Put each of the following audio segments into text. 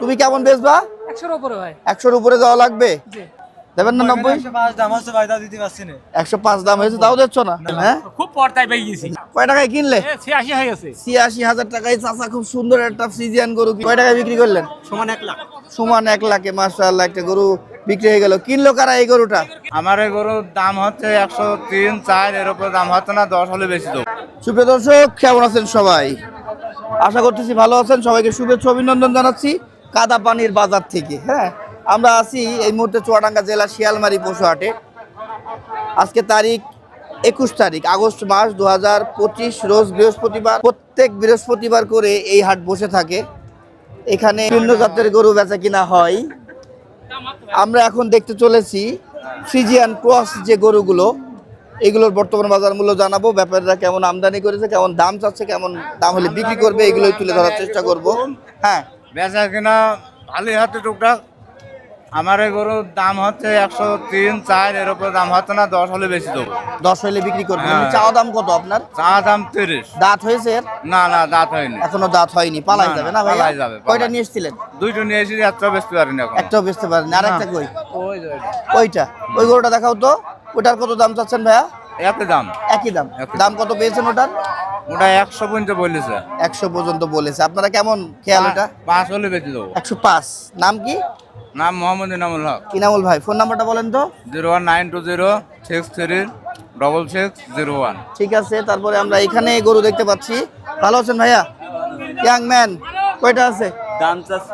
তুমি কেমন বেচবা? একশোর উপরে ভাই। একশোর উপরে যাওয়া লাগবে? দেবেন না নব্বই? একশো পাঁচ দাম হয়েছে তাও দিচ্ছ না? হ্যাঁ? খুব পর্দায় পেয়ে গেছি। কয় টাকায় কিনলে? ছিয়াশি হয়ে গেছে। ছিয়াশি হাজার টাকায় চাচা খুব সুন্দর একটা ফ্রিজিয়ান গরু কয় টাকায় বিক্রি করলেন? সমান এক লাখ। সমান এক লাখে মাসাল্লাহ একটা গরু বিক্রি হয়ে গেল। কিনলো কারা এই গরুটা? আমার এই গরুর দাম হচ্ছে একশো তিন চার এর উপর দাম হচ্ছে না দশ হলে বেশি তো। সুপ্রিয় দর্শক কেমন আছেন সবাই? আশা করতেছি ভালো আছেন। সবাইকে শুভেচ্ছা অভিনন্দন জানাচ্ছি। কাদা পানির বাজার থেকে হ্যাঁ? আমরা আছি এই মুহূর্তে চুয়াডাঙ্গা জেলা শিয়ালমারি পশু হাটে আজকে তারিখ একুশ তারিখ, আগস্ট মাস দু হাজার পঁচিশ, রোজ বৃহস্পতিবার। প্রত্যেক বৃহস্পতিবার করে এই হাট বসে থাকে। এখানে বিভিন্ন জাতের গরু বেচা কিনা হয়। আমরা এখন দেখতে চলেছি ফ্রিজিয়ান ক্রস যে গরুগুলো, এগুলোর বর্তমান বাজার মূল্য জানাব, ব্যাপারীরা কেমন আমদানি করেছে, কেমন দাম চাচ্ছে, কেমন দাম হলে বিক্রি করবে, এগুলোই তুলে ধরার চেষ্টা করব। হ্যাঁ বেচা কিনা ভালোই হচ্ছে টুকটাক। আমার এই গরুর দাম হচ্ছে একশো তিন চার এর উপর দাম হচ্ছে না দশ হলে বেশি দেবো। দশ হলে বিক্রি করবে। হ্যাঁ। চাওয়া দাম কত আপনার? চা দাম তিরিশ। দাঁত হয়েছে এর? না না দাঁত হয়নি। এখনও দাঁত হয়নি। পালাই না, যাবে না, ভাই পালাই যাবে, কয়টা নিয়ে এসেছিলেন? দুইটো নিয়ে এসেছি একটা বেচতে পারিনি এখন। একটাও বেচতে পারেন। আর একটা কই? ওই ওইটা। ওই গরুটা দেখাও তো। ওটার কত দাম চাচ্ছেন ভাইয়া? এত দাম। একই দাম। একই দাম কত পেয়েছেন ওটার? ওটা একশো পর্যন্ত বলেছে। একশো পর্যন্ত বলেছে। আপনারা কেমন খেয়াল এটা পাঁচ হলে বেশি দেবো। একশো পাঁচ। নাম কি? নাম মোহাম্মদ ইনামুল হক। কিনামুল ভাই ফোন নাম্বারটা বলেন তো। Zero one nine two zero six three double six zero one. ঠিক আছে তারপরে আমরা এখানে গরু দেখতে পাচ্ছি। ভালো আছেন ভাইয়া? ইয়াং ম্যান কয়টা আছে? দাম চাষ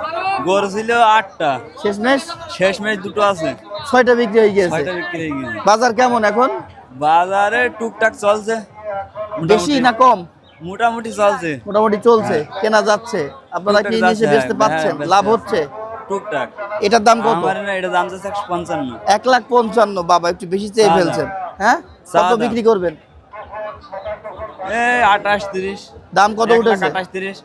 গরু ছিল আটটা। শেষমেশ? শেষ ম্যাচ দুটো আছে। ছয়টা বিক্রি হয়ে গিয়েছে। ছয়টা বিক্রি হয়ে গেছে বাজার কেমন এখন? বাজারে টুকটাক চলছে। বেশি না কম? মোটামুটি চলছে। মোটামুটি চলছে কেনা যাচ্ছে। আপনারা কি নিচে বেচতে হ্যাঁ, পাচ্ছেন লাভ হচ্ছে? টুকটাক। এটার দাম কত? আমার না এটা দাম একশো পঞ্চান্ন। এক লাখ পঞ্চান্ন বাবা একটু বেশি চেয়ে ফেলছেন হ্যাঁ? কত বিক্রি করবেন? এই আঠাশ তিরিশ। দাম কত উঠেছে? আঠাশ তিরিশ।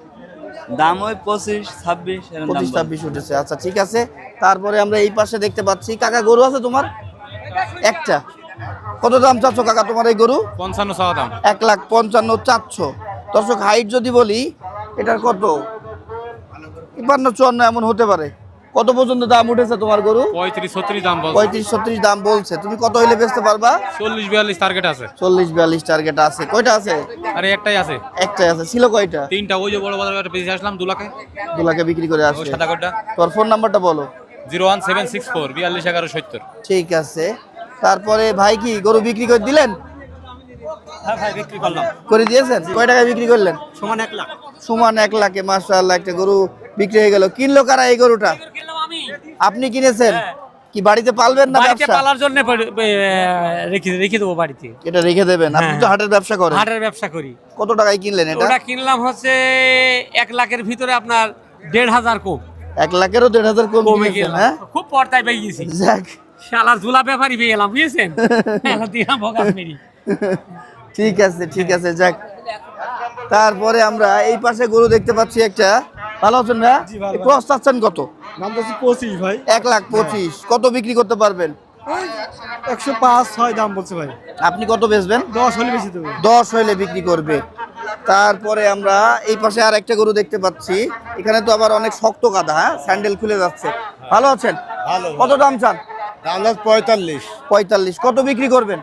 দাম ওই পঁচিশ ছাব্বিশ এরকম দাম পঁচিশ বলে। ছাব্বিশ উঠেছে। আচ্ছা ঠিক আছে। তারপরে আমরা এই পাশে দেখতে পাচ্ছি। কাকা গরু আছে তোমার? একটা। কত দাম চাচ্ছ কাকা তোমার এই গরু? পঞ্চান্ন চাওয়া দাম। এক লাখ পঞ্চান্ন চাচ্ছ। দর্শক হাইট যদি বলি এটার কত? তিপ্পান্ন চুয়ান্ন এমন হতে পারে। কত পর্যন্ত দাম উঠেছে তোমার গরু? পঁয়ত্রিশ ছত্রিশ দাম পঁয়ত্রিশ ছত্রিশ দাম বলছে। তুমি কত হইলে বেচতে পারবা? চল্লিশ বিয়াল্লিশ টার্গেট আছে। চল্লিশ বিয়াল্লিশ টার্গেট আছে। কয়টা আছে? আরে একটাই আছে। একটাই আছে। ছিল কয়টা? তিনটা। ওই যে বড় বাজার বেশি আসলাম দু লাখে দু লাখে বিক্রি করে ওই আসে সাদা কোটটা তোর ফোন নাম্বারটা বলো। Zero one seven six four বিয়াল্লিশ এগারো সত্তর। ঠিক আছে। তারপরে ভাই কি গরু বিক্রি করে দিলেন? হ্যাঁ করে দিয়েছেন? কয় টাকায় বিক্রি করলেন? সমান এক লাখ। সমান এক লাখে মাসাল্লাহ একটা গরু বিক্রি হয়ে গেল। কিনলো কারা এই গরুটা? আপনি কিনেছেন? কি বাড়িতে পালবেন না ব্যবসা? পালার জন্য রেখে রেখে দেবো বাড়িতে। এটা রেখে দেবেন? আপনি তো হাটের ব্যবসা করেন। হাটের ব্যবসা করি। কত টাকায় কিনলেন এটা? ওটা কিনলাম হচ্ছে এক লাখের ভিতরে আপনার দেড় হাজার কম। এক লাখেরও দেড় হাজার কম কমে গেলাম। হ্যাঁ? খুব পর্দায় পেয়ে গেছি। যাক। ঝুলা ব্যাপারই পেয়ে গেলাম বুঝেছেন? দিলাম ঠিক আছে ঠিক আছে যাক। তারপরে আমরা এই পাশে গরু দেখতে পাচ্ছি একটা। ভালো আছেন ক্রস চাচ্ছেন কত? দাম চাচ্ছে পঁচিশ ভাই। এক লাখ পঁচিশ। কত বিক্রি করতে পারবেন? একশো পাঁচ ছয় দাম বলছে ভাই। আপনি কত বেচবেন? দশ হলে বেশি দেবো। দশ হইলে বিক্রি করবে। তারপরে আমরা এই পাশে আর একটা গরু দেখতে পাচ্ছি। এখানে তো আবার অনেক শক্ত কাদা হ্যাঁ? স্যান্ডেল খুলে যাচ্ছে। ভালো আছেন? ভালো। কত দাম চান? দাম পঁয়তাল্লিশ। পঁয়তাল্লিশ। কত বিক্রি করবেন?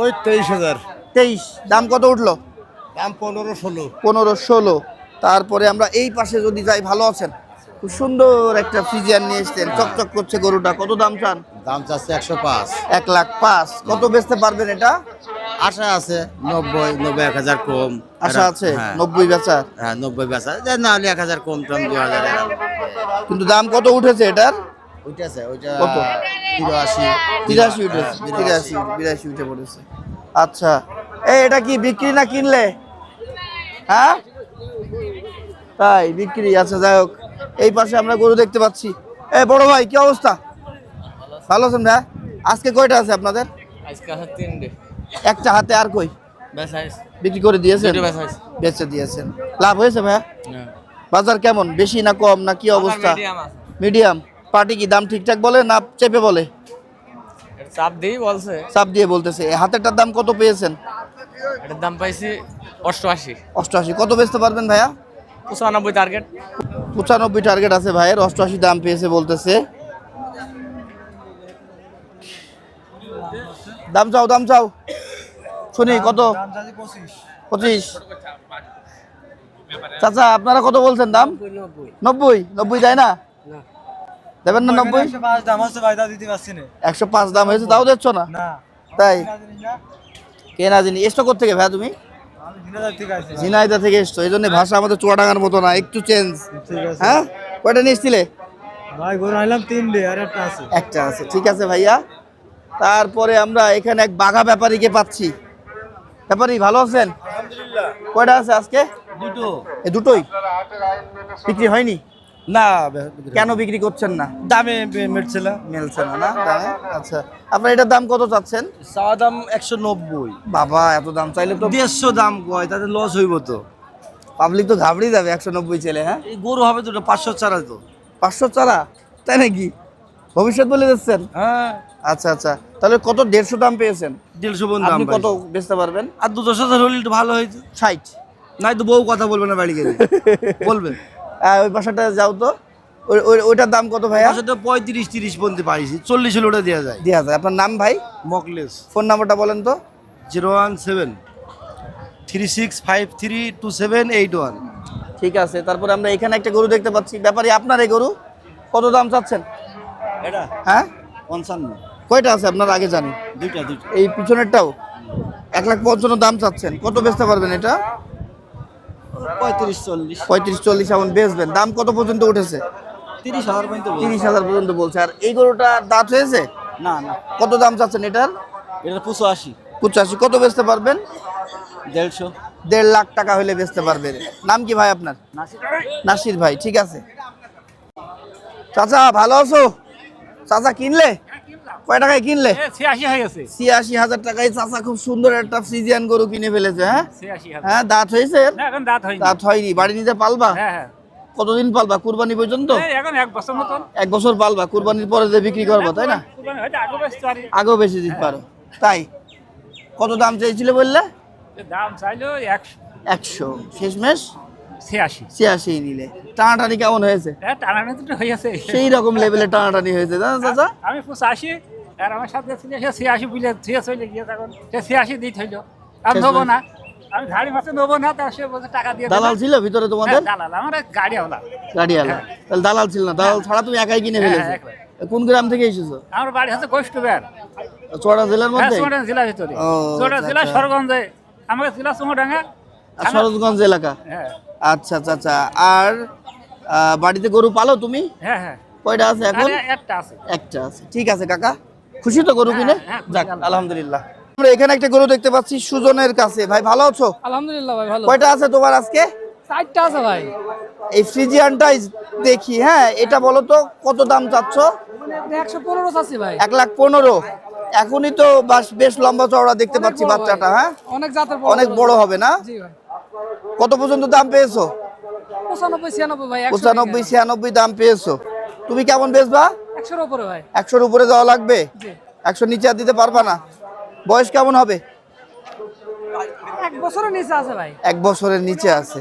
ওই তেইশ হাজার। তেইশ। দাম কত উঠল? দাম পনেরো ষোলো। পনেরো ষোলো। তারপরে আমরা এই পাশে যদি যাই ভালো আছেন? খুব সুন্দর একটা ফ্রিজিয়ান নিয়ে এসছেন। চকচক করছে গরুটা। কত দাম চান? দাম চাচ্ছে একশো পাঁচ। এক লাখ পাঁচ। কত বেচতে পারবেন এটা? আশা আছে নব্বই নব্বই এক হাজার কম। আশা আছে? হ্যাঁ। নব্বই বেচার হ্যাঁ নব্বই বেচা। যে না হলে এক হাজার কম টম দু হাজার। কিন্তু দাম কত উঠেছে এটার? উঠেছে ওইটা কত? তিরাশি। তিরাশি উঠেছে তিরাশি। বিরাশি উঠে পড়েছে। আচ্ছা। এই এটা কি বিক্রি না কিনলে? হ্যাঁ? তাই বিক্রি। আচ্ছা যাই হোক। এই পাশে আমরা গরু দেখতে পাচ্ছি। এ বড় ভাই কি অবস্থা? ভালো আছেন ভাই? আজকে কয়টা আছে আপনাদের? আজকে আছে তিনটে। একটা হাতে আর কই? বিক্রি করে দিয়েছেন? বেচে দিয়েছেন। লাভ হয়েছে ভাইয়া বাজার কেমন? বেশি না কম? না কি অবস্থা? মিডিয়াম পার্টি কি দাম ঠিকঠাক বলে না চেপে বলে? চাপ দিই বলছে। চাপ দিয়ে বলতেছে। হাতেরটার দাম কত পেয়েছেন? এটার দাম পাইছি অষ্টআশি। অষ্টআশি। কত বেচতে পারবেন ভাইয়া? পঁচানব্বই টার্গেট পঁচানব্বই টার্গেট আছে ভাইয়ের। অষ্টআশি দাম পেয়েছে বলতেছে। দাম চাও দাম চাও। শুনি কত? পঁচিশ। চাচা আপনারা কত বলছেন দাম? নব্বই। নব্বই? দেয় না? দেবেন না নব্বই? একশো পাঁচ দাম হয়েছে তাও দিচ্ছ না? না। তাই? কেনা জিনিস এসছো কোথেকে ভাই তুমি? আমি থেকে ঝিনাইদা থেকে এসছো এই জন্য ভাষা আমাদের চুয়াডাঙ্গার মতো না একটু চেঞ্জ হ্যাঁ? কয়টা নিয়ে এসছিলে? ভাই গরু আনলাম তিনটে আর একটা আছে। ঠিক আছে ভাইয়া। তারপরে আমরা এখানে এক বাঘা ব্যাপারীকে পাচ্ছি। ব্যাপারী ভালো আছেন? কয়টা আছে আজকে? দুটো। এই দুটোই? বিক্রি হয়নি? না কেন বিক্রি করছেন না? দামে মেটছিল মেলছে না না? দামে? আচ্ছা। আপনার এটার দাম কত চাচ্ছেন? চাওয়া দাম একশো নব্বই। বাবা এত দাম চাইলে তো দেড়শো দাম কয় তাতে লস হইব তো। পাবলিক তো ঘাবড়ে যাবে একশো নব্বই ছেলে হ্যাঁ? এই গরু হবে দুটো পাঁচশো চারা তো। পাঁচশো চারা? তাই নাকি? ভবিষ্যৎ বলে দিচ্ছেন? হ্যাঁ। আচ্ছা আচ্ছা। তাহলে কত দেড়শো দাম পেয়েছেন? দেড়শো বোন দাম আপনি কত বেচতে পারবেন? আর দুটো সাথে হলে একটু ভালো হয়েছে ষাট। নাই তো বউ কথা বলবে না বাড়ি গেলে। বলবে ওই বাসাটা যাও তো। ওই- ওই- ওইটার দাম কত ভাইয়া? আসলে পঁয়ত্রিশ তিরিশ পর্যন্ত পাইছি চল্লিশ হলে ওটা দেওয়া যায়। দেওয়া যায়। আপনার নাম ভাই? মকলেস ফোন নাম্বারটা বলেন তো। Zero one seven three six five three two seven eight one. ঠিক আছে তারপরে আমরা এখানে একটা গরু দেখতে পাচ্ছি। ব্যাপারী আপনার এই গরু কত দাম চাচ্ছেন? এটা? হ্যাঁ? পঞ্চান্ন। কয়টা আছে? আপনার আগে জানি। দুইটা দুইটা। এই পিছনেরটাও? এক লাখ পঞ্চান্ন দাম চাচ্ছেন। কত বেচতে পারবেন এটা? পঁয়ত্রিশ চল্লিশ। পঁয়ত্রিশ চল্লিশ এমন বেচবেন। দাম কত পর্যন্ত উঠেছে? তিরিশ হাজার পর্যন্ত। তিরিশ হাজার পর্যন্ত বলছে। আর এই গরুটা দাঁত হয়েছে? না না। কত দাম চাচ্ছেন এটার? এটা পুষো আশি পঁচাশি। কত বেচতে পারবেন? দেড়শো। দেড় লাখ টাকা হলে বেচতে পারবেন। নাম কি ভাই আপনার? নাসির ভাই ঠিক আছে। চাচা ভালো আছো? চাচা কিনলে? কয় টাকায় কিনলে? ছিয়াশি হয়ে হাজার টাকায় চাচা খুব সুন্দর একটা ফ্রিজিয়ান গরু কিনে ফেলেছে হ্যাঁ? হ্যাঁ দাঁত হয়েছে দাঁত হয়নি। বাড়ি নিতে পালবা? হ্যাঁ হ্যাঁ। কতদিন পালবা? কুরবানি পর্যন্ত? এক বছর এক বছর পালবা? কুরবানির পরে যে বিক্রি করবা তাই না? আগে আগেও বেশি দিতে পারো। তাই? কত দাম চেয়েছিলে বললে? দাম চাইলো একশো। শেষমেশ? ছিয়াশি। ছিয়াশি নিলে। টানাটানি কেমন হয়েছে? হ্যাঁ হয়েছে। সেই রকম লেভেলে টানাটানি হয়েছে জানো চাচা? আমি পঁচাশি আর আমার সাথে ছিল সে ছিয়াশি ছিয়া চলে গিয়ে তখন সে ছিয়াশি দিতে হইল আমি শেষ নেব না আমি গাড়ি মাসে নেব না তা সে বলছে টাকা দিয়ে দালাল ছিল ভিতরে তোমাদের? হ্যাঁ, দালাল আমার গাড়ি হলা গাড়ি আলা তাহলে দালাল ছিল না দালাল ছাড়া তুমি একাই কিনে হ্যাঁ, ফেলেছো। কোন গ্রাম থেকে এসেছ? আমার বাড়ি হচ্ছে চড়া জেলার হ্যাঁ মধ্যে জেলার ভিতরে। আচ্ছা, জেলা আচ্ছা। সরগঞ্জে। আমাকে জেলা আর এলাকা? হ্যাঁ। আচ্ছা আচ্ছা আচ্ছা। আর বাড়িতে গরু পালো তুমি? হ্যাঁ হ্যাঁ। কয়টা আছে এখন? একটা আছে। একটা আছে। ঠিক আছে কাকা। খুশি তো গরু কিনে? হ্যাঁ, যাক আলহামদুলিল্লাহ। আমরা এখানে একটা গরু দেখতে পাচ্ছি সুজনের কাছে। ভাই ভালো আছো? আলহামদুলিল্লাহ ভাই ভালো। কয়টা আছে তোমার আজকে? চারটা আছে ভাই। এই ফ্রিজিয়ানটাই দেখি হ্যাঁ এটা বলো তো কত দাম চাচ্ছ? একশো পনেরো চাচ্ছি ভাই। এক লাখ পনেরো। এখনই তো বাস বেশ লম্বা চওড়া দেখতে পাচ্ছি বাচ্চাটা হ্যাঁ? অনেক জাতের অনেক বড় হবে না? কত পর্যন্ত দাম পেয়েছ? ছিয়ানব্বই পঁচানব্বই ছিয়ানব্বই দাম পেয়েছ। তুমি কেমন বেচবা? একশোর উপরে ভাই একশোর উপরে যাওয়া লাগবে? একশো নিচে আর দিতে পারবা না? বয়স কেমন হবে? এক বছরের নিচে আছে ভাই। এক বছরের নিচে আছে।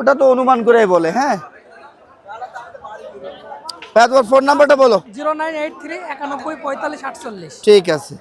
ওটা তো অনুমান করে বলে হ্যাঁ? তোমার ফোন নাম্বারটা বলো। জিরো নাইন এইট থ্রি একানব্বই পঁয়তাল্লিশ আটচল্লিশ। ঠিক আছে।